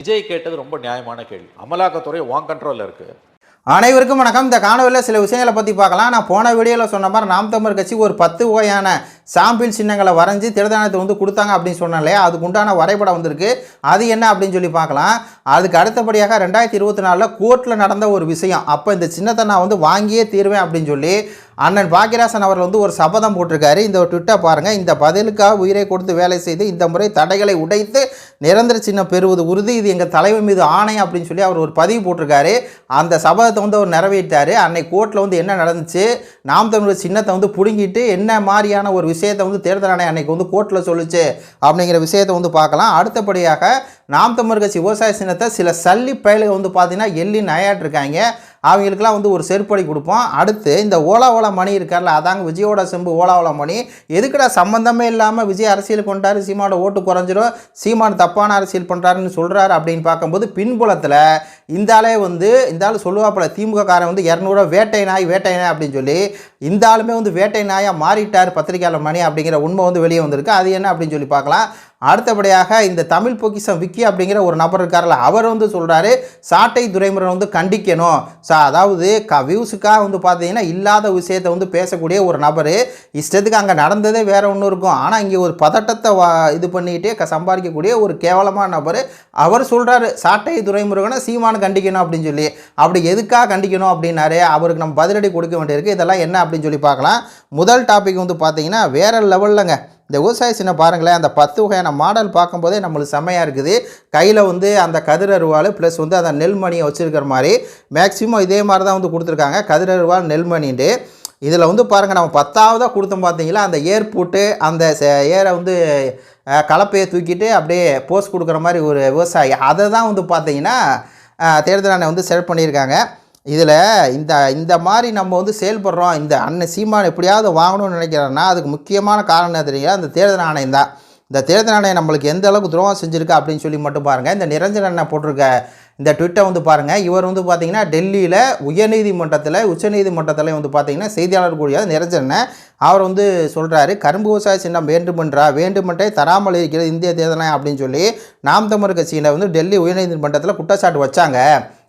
விஜய் கேட்டது ரொம்ப நியாயமான கேள்வி. அமலாக்கத்துறை வாங் கண்ட்ரோலில் இருக்குது அனைவருக்கும் வணக்கம். இந்த காணொலியில் சில விஷயங்களை பற்றி பார்க்கலாம். நான் போன வீடியோவில் சொன்ன மாதிரி நாம் தமிழ் கட்சி ஒரு பத்து வகையான சாம்பிள் சின்னங்களை வரைஞ்சி திருதானத்தை வந்து கொடுத்தாங்க அப்படின்னு சொன்னேன் இல்லையா? அதுக்கு உண்டான வரைபடம் வந்திருக்கு. அது என்ன அப்படின்னு சொல்லி பார்க்கலாம். அதுக்கு அடுத்தபடியாக ரெண்டாயிரத்தி இருபத்தி நாலில் கோர்ட்டில் நடந்த ஒரு விஷயம். அப்போ இந்த சின்னத்தை நான் வந்து வாங்கியே தீருவேன் அப்படின்னு சொல்லி அண்ணன் பாக்கியராசன் அவர்கள் வந்து ஒரு சபதம் போட்டிருக்காரு. இந்த ட்விட்டை பாருங்கள் இந்த பதிலுக்காக உயிரை கொடுத்து வேலை செய்து இந்த முறை தடைகளை உடைத்து நிரந்தர சின்னம் பெறுவது உறுதி. இது எங்கள் தலைவர் மீது ஆணை அப்படின்னு சொல்லி அவர் ஒரு பதிவு போட்டிருக்காரு. அந்த சபதத்தை வந்து அவர் நிறைவேற்றாரு அன்னை கோர்ட்டில் வந்து என்ன நடந்துச்சு? நாம் தமிழர் சின்னத்தை வந்து பிடுங்கிட்டு என்ன மாதிரியான ஒரு விஷயம் விஷயத்தை வந்து தேர்தல் ஆணையம் அன்னைக்கு வந்து கோர்ட்டில் சொல்லுச்சு அப்படிங்கிற விஷயத்தை வந்து பார்க்கலாம். அடுத்தபடியாக நாம் தமிழ் கட்சி விவசாய சின்னத்தை சில சல்லி பயலுக வந்து பார்த்தீங்கன்னா எள்ளி நயாட்டிருக்காங்க. அவங்களுக்குலாம் வந்து ஒரு செருப்படி கொடுப்போம். அடுத்து இந்த ஓலா ஓலா மணி இருக்கார்ல அதாங்க விஜயோட செம்பு ஓலா ஓலா மணி. எதுக்குடா சம்மந்தமே இல்லாமல் விஜய் அரசியல் கொண்டாரு சீமானோட ஓட்டு குறைஞ்சிரும் சீமான் தப்பான அரசியல் பண்ணுறாருன்னு சொல்கிறாரு அப்படின்னு பார்க்கும்போது பின்புலத்தில் இந்த ஆளே வந்து இந்த ஆள் சொல்லுவாப்பில் திமுக காரன் வந்து இரநூறுவா வேட்டை நாய் வேட்டை நாய் அப்படின்னு சொல்லி இந்த ஆளுமே வந்து வேட்டை நாயாக மாறிட்டார் பத்திரிகையாளர் மணி அப்படிங்கிற உண்மை வந்து வெளியே வந்திருக்கு. அது என்ன அப்படின்னு சொல்லி பார்க்கலாம். அடுத்தபடியாக இந்த தமிழ் பொக்கிஷம் விக்கி அப்படிங்கிற ஒரு நபர் இருக்கார்ல அவர் வந்து சொல்கிறாரு சாட்டை துரைமுருகன் வந்து கண்டிக்கணும். ஸோ அதாவது க வியூஸுக்காக வந்து பார்த்தீங்கன்னா இல்லாத விஷயத்தை வந்து பேசக்கூடிய ஒரு நபர். இஷ்டத்துக்கு அங்கே நடந்ததே வேற ஒன்று இருக்கும். ஆனால் இங்கே ஒரு பதட்டத்தை வா இது பண்ணிக்கிட்டே க சம்பாதிக்கக்கூடிய ஒரு கேவலமான நபர். அவர் சொல்கிறாரு சாட்டை துரைமுருகனை சீமானு கண்டிக்கணும் அப்படின்னு சொல்லி. அப்படி எதுக்காக கண்டிக்கணும் அப்படின்னாரு. அவருக்கு நம்ம பதிலடி கொடுக்க வேண்டியிருக்கு. இதெல்லாம் என்ன அப்படின்னு சொல்லி பார்க்கலாம். முதல் டாபிக் வந்து பார்த்தீங்கன்னா வேற லெவல்லங்க இந்த விவசாய சின்ன பாருங்களேன் அந்த பத்து வகையான மாடல் பார்க்கும்போதே நம்மளுக்கு செம்மையாக இருக்குது. கையில் வந்து அந்த கதிர் அருவாள் ப்ளஸ் வந்து அந்த நெல்மணியை வச்சுருக்கிற மாதிரி மேக்ஸிமம் இதே மாதிரி தான் வந்து கொடுத்துருக்காங்க. கதிர் அருவாள் நெல்மணின்ட்டு. இதில் வந்து பாருங்கள் நம்ம பத்தாவதாக கொடுத்தோம் பார்த்தீங்களா அந்த ஏர் போட்டு அந்த ச- ஏரை வந்து கலப்பையை தூக்கிட்டு அப்படியே போஸ் கொடுக்குற மாதிரி ஒரு விவசாயி. அதை தான் வந்து பார்த்தீங்கன்னா தேர்தல் ஆணையம் வந்து செலக்ட் பண்ணியிருக்காங்க. இதில் இந்த இந்த மாதிரி நம்ம வந்து செயல்படுறோம். இந்த அண்ணன் சீமான் எப்படியாவது வாங்கணும்னு நினைக்கிறோன்னா அதுக்கு முக்கியமான காரணம் என்ன தெரியுங்களா? அந்த தேர்தல் ஆணையம் தான். இந்த தேர்தல் ஆணையம் நம்மளுக்கு எந்த அளவுக்கு துரோகம் செஞ்சுருக்கு அப்படின்னு சொல்லி மட்டும் பாருங்கள் இந்த நிரஞ்சன் அண்ணன் போட்டிருக்க இந்த ட்விட்டை வந்து பாருங்கள் இவர் வந்து பார்த்தீங்கன்னா டெல்லியில் உயர்நீதிமன்றத்தில் உச்சநீதிமன்றத்தில் வந்து பார்த்தீங்கன்னா செய்தியாளர் கூடிய நிரஞ்சன அவர் வந்து சொல்கிறாரு கரும்பு விவசாய சின்னம் வேண்டுமென்றா? வேண்டுமென்றே தராமல் இருக்கிறது இந்திய தேர்தல் அப்படின்னு சொல்லி நாம் தமிழர் கட்சியினர் வந்து டெல்லி உயர்நீதிமன்றத்தில் குற்றச்சாட்டு வச்சாங்க.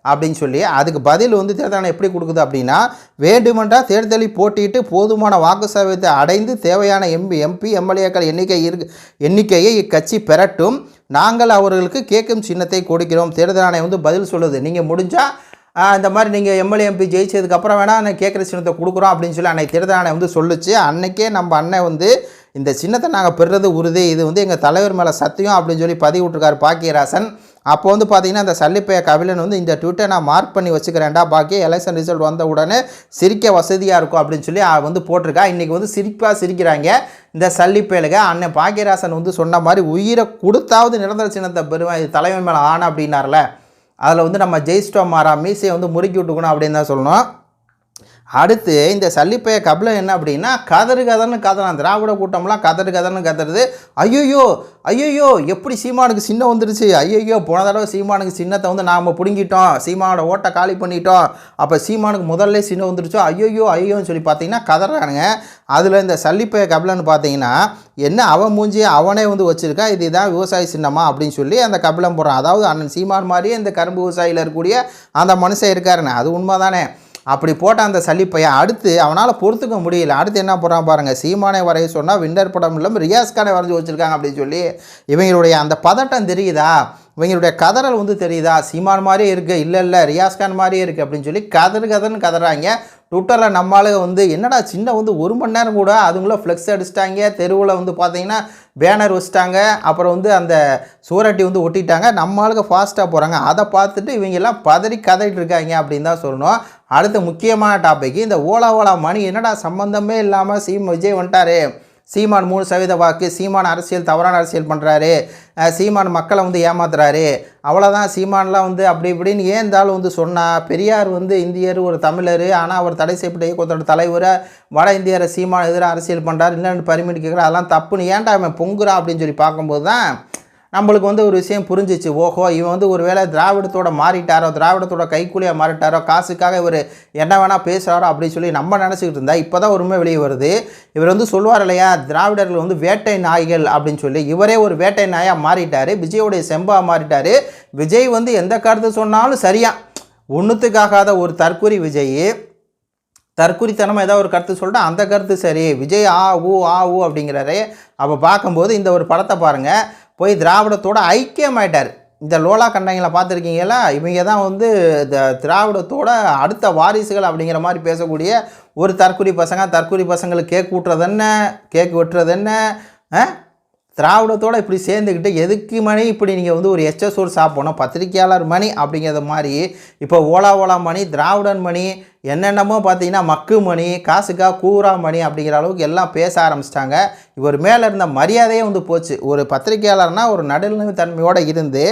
அப்படின்னு சொல்லி அதுக்கு பதில் வந்து தேர்தல் ஆணையம் எப்படி கொடுக்குது அப்படின்னா வேண்டுமென்றா தேர்தலில் போட்டியிட்டு போதுமான வாக்கு சதவீதத்தை அடைந்து தேவையான எம்பி எம்பி எம்எல்ஏக்கள் எண்ணிக்கை இருக்கு எண்ணிக்கையை இக்கட்சி பெறட்டும். நாங்கள் அவர்களுக்கு கேட்கும் சின்னத்தை கொடுக்கிறோம். தேர்தல் ஆணையம் வந்து பதில் சொல்லுது. நீங்கள் முடிஞ்சால் இந்த மாதிரி நீங்கள் எம்எல்ஏ எம்பி ஜெயிச்சதுக்கப்புறம் வேணால் நான் கேட்குற சின்னத்தை கொடுக்குறோம் அப்படின்னு சொல்லி அன்னைக்கு தேர்தல் ஆணையம் வந்து சொல்லுச்சு. அன்னைக்கே நம்ம அண்ணன் வந்து இந்த சின்னத்தை நாங்கள் பெறுறது உறுதி. இது வந்து எங்கள் தலைவர் மேலே சத்தியம் அப்படின்னு சொல்லி பதிவு விட்டுருக்காரு பாக்கியராசன். அப்போ வந்து பார்த்தீங்கன்னா அந்த சல்லிப்பைய கவிழன் வந்து இந்த ட்விட்டை நான் மார்க் பண்ணி வச்சுக்கிறேன்டா பாக்கி எலெக்ஷன் ரிசல்ட் வந்த உடனே சிரிக்க வசதியாக இருக்கும் அப்படின்னு சொல்லி வந்து போட்டிருக்கா. இன்றைக்கி வந்து சிரிப்பாக சிரிக்கிறாங்க இந்த சல்லிப்பயலுக. அண்ணன் பாக்கியராசன் வந்து சொன்ன மாதிரி உயிரை கொடுத்தாவது நிரந்தர சின்னத்தை பெறுவேன் இது தலைமை மேலே ஆன அப்படின்னார்ல. அதில் வந்து நம்ம ஜெயிச்சிட்டோம் மாறா மீசையை வந்து முறுக்கி விட்டுக்கணும் அப்படின்னு தான் சொல்லணும். அடுத்து இந்த சல்லிப்பைய கபிலம் என்ன அப்படின்னா கதறு கதர்னு கதறான் திராவிட கூட்டம்லாம் கதறு கதர்னு கதறுது. ஐயோயோ ஐயோயோ எப்படி சீமானுக்கு சின்ன வந்துருச்சு? ஐயோயோ போன தடவை சீமானுக்கு சின்னத்தை வந்து நாம் பிடுங்கிட்டோம். சீமானோட ஓட்டை காலி பண்ணிட்டோம். அப்போ சீமானுக்கு முதல்ல சின்ன வந்துருச்சோ? ஐயோயோ ஐயோன்னு சொல்லி பார்த்தீங்கன்னா கதறானுங்க. அதில் இந்த சல்லிப்பைய கபிலன்னு பார்த்தீங்கன்னா என்ன அவன் மூஞ்சி அவனே வந்து வச்சிருக்கா? இதுதான் விவசாய சின்னமா அப்படின்னு சொல்லி அந்த கபிலம் போடுறான். அதாவது அண்ணன் சீமான் மாதிரியே இந்த கரும்பு விவசாயியில் இருக்கக்கூடிய அந்த மனுஷன் இருக்காருண்ணே அது உண்மை தானே அப்படி போட்ட அந்த சலிப்பையன் அடுத்து அவனால் பொறுத்துக்க முடியல. அடுத்து என்ன போகிறான் பாருங்கள் சீமானை வரைய சொன்னால் விண்டர் படம் இல்லாமல் ரியாஸ்கானை வரைஞ்சி வச்சுருக்காங்க அப்படின்னு சொல்லி இவங்களுடைய அந்த பதட்டம் தெரியுதா? இவங்களுடைய கதறல் வந்து தெரியுதா? சீமான் மாதிரியே இருக்குது இல்லை இல்லை ரியாஸ்கான் மாதிரியே இருக்குது அப்படின்னு சொல்லி கதறு கதர்னு கதறாங்க. ட்விட்டரில் நம்மளுக்கு வந்து என்னடா சின்ன வந்து ஒரு மணி நேரம் கூட அதுங்கள ஃப்ளெக்ஸ் அடிச்சிட்டாங்க. தெருவில் வந்து பார்த்தீங்கன்னா பேனர் வச்சிட்டாங்க. அப்புறம் வந்து அந்த சூரட்டி வந்து ஒட்டிட்டாங்க. நம்மளுக்கு ஃபாஸ்ட்டாக போகிறாங்க அதை பார்த்துட்டு இவங்க எல்லாம் பதறி கதறிட்டு இருக்காங்க அப்படின்னு தான் சொல்லணும். அடுத்த முக்கியமான டாபிக் இந்த ஓலா ஓலா மணி என்னடா சம்மந்தமே இல்லாமல் சீம் விஜய் வந்துட்டாரு. சீமான் மூணு சதவீத வாக்கு சீமான் அரசியல் தவறான அரசியல் பண்ணுறாரு சீமான் மக்களை வந்து ஏமாத்துறாரு. அவ்வளோதான் சீமான்லாம் வந்து அப்படி இப்படின்னு ஏன் இருந்தாலும் வந்து சொன்னால் பெரியார் வந்து இந்தியர் ஒரு தமிழர் ஆனால் அவர் தடை செய்யப்பட்ட இயக்கத்தோட தலைவரை வட இந்தியரை சீமான் எதிராக அரசியல் பண்ணுறாரு இல்லைன்னு பரிமிட் கேட்குறாரு அதெல்லாம் தப்புன்னு ஏன்டா அவன் பொங்குறான் அப்படின்னு சொல்லி பார்க்கும்போது தான் நம்மளுக்கு வந்து ஒரு விஷயம் புரிஞ்சிச்சு. ஓஹோ இவன் வந்து ஒரு வேளை திராவிடத்தோட மாறிட்டாரோ திராவிடத்தோட கைக்கூலியாக மாறிட்டாரோ காசுக்காக இவர் என்ன வேணால் பேசுகிறாரோ அப்படின்னு சொல்லி நம்ம நினச்சிக்கிட்டு இருந்தா இப்போ தான் உண்மை வெளியே வருது. இவர் வந்து சொல்லுவார் இல்லையா திராவிடர்கள் வந்து வேட்டை நாய்கள் அப்படின்னு சொல்லி. இவரே ஒரு வேட்டை நாயாக மாறிட்டார் விஜயோடைய செம்பாக மாறிட்டார். விஜய் வந்து எந்த கருத்து சொன்னாலும் சரியா. ஒன்றுத்துக்காகாத ஒரு தற்கொலை விஜய். தற்குறித்தனமாக ஏதாவது ஒரு கருத்து சொல்லிட்டு அந்த கருத்து சரி. விஜய் ஆ ஊ ஆ ஊ அப்படிங்கிறாரு. அப்போ பார்க்கும்போது இந்த ஒரு படத்தை பாருங்கள் போய் திராவிடத்தோட ஐக்கியமாயிட்டார். இந்த லோலா கண்டங்களை பார்த்துருக்கீங்களா? இவங்க தான் வந்து இந்த திராவிடத்தோட அடுத்த வாரிசுகள் அப்படிங்கிற மாதிரி பேசக்கூடிய ஒரு தற்குறி பசங்க. தற்குறி பசங்களுக்கு கேக் ஊட்டுறது என்ன கேக் வெட்டுறது என்ன ஆ? திராவிடத்தோடு இப்படி சேர்ந்துக்கிட்டு எதுக்கு மணி? இப்படி நீங்கள் வந்து ஒரு எச்ச சோறு சாப்பிடணும் பத்திரிக்கையாளர் மணி அப்படிங்கிறது மாதிரி இப்போ ஓலா ஓலா மணி திராவிடன் மணி என்னென்னமோ பார்த்தீங்கன்னா மக்கு மணி காசுக்கா கூரா மணி அப்படிங்கிற அளவுக்கு எல்லாம் பேச ஆரம்பிச்சிட்டாங்க. இவர் மேலே இருந்த மரியாதையே வந்து போச்சு. ஒரு பத்திரிகையாளர்னால் ஒரு நடுநிலை தன்மையோடு இருந்து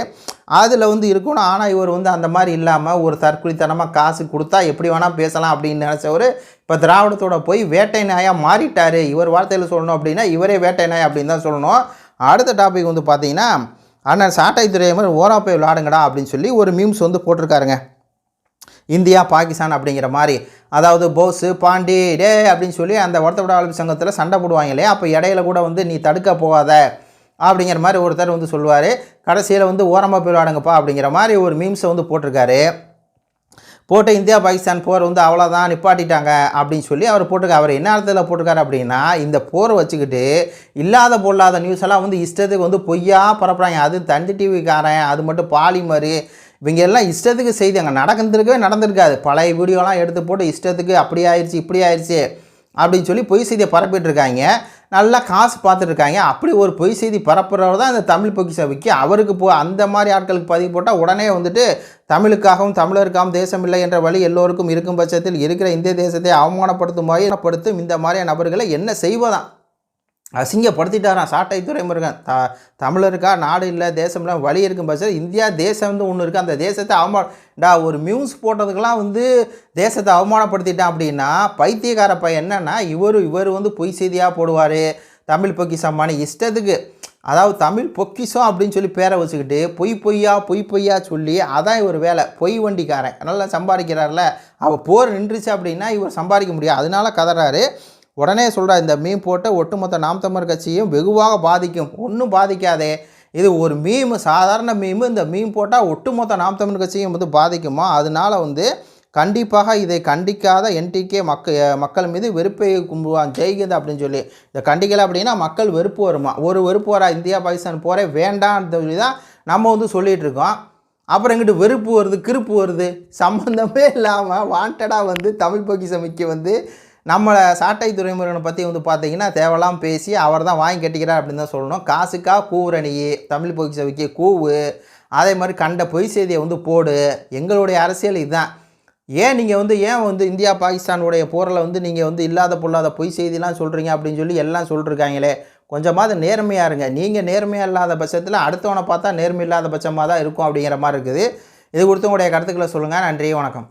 அதில் வந்து இருக்கணும். ஆனால் இவர் வந்து அந்த மாதிரி இல்லாமல் ஒரு தற்குறித்தனமாக காசு கொடுத்தா எப்படி வேணால் பேசலாம் அப்படின்னு நினச்சவர் இப்போ திராவிடத்தோட போய் வேட்டை நாயாக மாறிட்டார். இவர் வார்த்தையில் சொல்லணும் அப்படின்னா இவரே வேட்டை நாய் அப்படின்னு தான் சொல்லணும். அடுத்த டாபிக் வந்து பார்த்தீங்கன்னா அண்ணன் சாட்டை துறை மாதிரி ஓரா போய் விளாடுங்கடா அப்படின்னு சொல்லி ஒரு மீம்ஸ் வந்து போட்டிருக்காருங்க. இந்தியா பாகிஸ்தான் அப்படிங்கிற மாதிரி. அதாவது போஸு பாண்டி டே அப்படின்னு சொல்லி அந்த வருத்தப்பட வாழ்வு சங்கத்தில் சண்டை போடுவாங்க இல்லையா? அப்போ இடையில கூட வந்து நீ தடுக்க போகாத அப்படிங்கிற மாதிரி ஒருத்தர் வந்து சொல்லுவார். கடைசியில் வந்து ஓரமாக போய் விளாடுங்கப்பா அப்படிங்கிற மாதிரி ஒரு மீம்ஸை வந்து போட்டிருக்காரு. போட்டு இந்தியா பாகிஸ்தான் போர் வந்து அவ்வளோதான் நிப்பாட்டிட்டாங்க அப்படின்னு சொல்லி அவர் போட்டுருக்கார் அவர் என்ன அர்த்தத்தில் போட்டிருக்காரு அப்படின்னா இந்த போரை வச்சுக்கிட்டு இல்லாத பொல்லாத நியூஸ் எல்லாம் வந்து இஷ்டத்துக்கு வந்து பொய்யா பரப்புறாங்க. அது தந்தி டிவிக்காரன் அது மட்டும் பாலிமர் இவங்க எல்லாம் இஷ்டத்துக்கு செய்தாங்க அங்கே நடந்திருக்கவே நடந்திருக்காது. பழைய வீடியோலாம் எடுத்து போட்டு இஷ்டத்துக்கு அப்படி ஆயிடுச்சு இப்படி ஆயிடுச்சு அப்படின்னு சொல்லி பொய் செய்தியை பரப்பிட்டு இருக்காங்க நல்லா காசு பார்த்துட்ருக்காங்க அப்படி ஒரு பொய் செய்தி பரப்புறவர் தான் இந்த தமிழ் பொக்கிஷ விக்கி அவருக்கு போ அந்த மாதிரி ஆட்களுக்கு பதிவு போட்டால் உடனே வந்துட்டு தமிழுக்காகவும் தமிழருக்காகவும் தேசம் இல்லை என்ற வழி எல்லோருக்கும் இருக்கும் பட்சத்தில் இருக்கிற இந்திய தேசத்தை அவமானப்படுத்தும் வகைப்படுத்தும் இந்த மாதிரியான நபர்களை என்ன செய்வதாம்? அசிங்கப்படுத்திட்டாராம். சாட்டை துறைமுருகன். த தமிழருக்கா நாடு இல்லை தேசம் இல்லை வழி இருக்கும் பட்சத்தில் இந்தியா தேசம் வந்து ஒன்று இருக்குது அந்த தேசத்தை அவமானடா ஒரு மியூஸ் போட்டதுக்கெல்லாம் வந்து தேசத்தை அவமானப்படுத்திட்டான் அப்படின்னா பைத்தியக்கார பையன் என்னன்னா இவர் இவர் வந்து பொய் செய்தியாக போடுவார். தமிழ் பொக்கிஷமான இஷ்டத்துக்கு. அதாவது தமிழ் பொக்கிஷம் அப்படின்னு சொல்லி பேரை வச்சுக்கிட்டு பொய் பொய்யா பொய் பொய்யா சொல்லி அதான் இவர் வேலை. பொய் வண்டிக்காரன். நல்லா சம்பாதிக்கிறார்ல. அவள் போர் நின்றுச்சு அப்படின்னா இவர் சம்பாதிக்க முடியாது. அதனால கதறாரு. உடனே சொல்கிறார் இந்த மீன் போட்ட ஒட்டுமொத்த நாம் தமிழர் கட்சியும் வெகுவாக பாதிக்கும். ஒன்றும் பாதிக்காதே. இது ஒரு மீம் சாதாரண மீம். இந்த மீன் போட்டால் ஒட்டுமொத்த நாம் தமிழர் கட்சியும் வந்து பாதிக்குமா? அதனால வந்து கண்டிப்பாக இதை கண்டிக்காத என்டிகே மக்க மக்கள் மீது வெறுப்பை கும்புவான். ஜெய்கிந்த் அப்படின்னு சொல்லி. இதை கண்டிக்கலை அப்படின்னா மக்கள் வெறுப்பு வருமா? ஒரு வெறுப்பு வரா இந்தியா பாகிஸ்தான் போரே வேண்டாம்னு சொல்லி தான் நம்ம வந்து சொல்லிகிட்டு இருக்கோம். அப்புறம் எங்கிட்டு வெறுப்பு வருது கிருப்பு வருது? சம்மந்தமே இல்லாமல் வாண்டடாக வந்து தமிழ் பொக்கிசமிக்கு வந்து நம்மளை சாட்டை துறைமுருகனை பற்றி வந்து பார்த்தீங்கன்னா தேவையெல்லாம் பேசி அவர் தான் வாங்கி கட்டிக்கிறார் அப்படின்னு தான் சொல்லணும். காசுக்கா கூவுரணி தமிழ் பொக்கிசமிக்கு கூவு அதே மாதிரி கண்ட பொய் செய்தியை வந்து போடு. எங்களுடைய அரசியல் இதுதான். ஏன் நீங்கள் வந்து ஏன் வந்து இந்தியா பாகிஸ்தானுடைய போரில் வந்து நீங்கள் வந்து இல்லாத பொல்லாத பொய் செய்திலாம் சொல்கிறீங்க அப்படின்னு சொல்லி எல்லாம் சொல்லிருக்காங்களே? கொஞ்சமாவது நேர்மையாக இருங்க. நீங்கள் நேர்மையாக இல்லாத பட்சத்தில் அடுத்தவனை பார்த்தா நேர்மை இல்லாத பட்சமாக தான் இருக்கும் அப்படிங்கிற மாதிரி இருக்குது. இது கொடுத்து உங்களுடைய கருத்துக்களை சொல்லுங்கள் நன்றி வணக்கம்.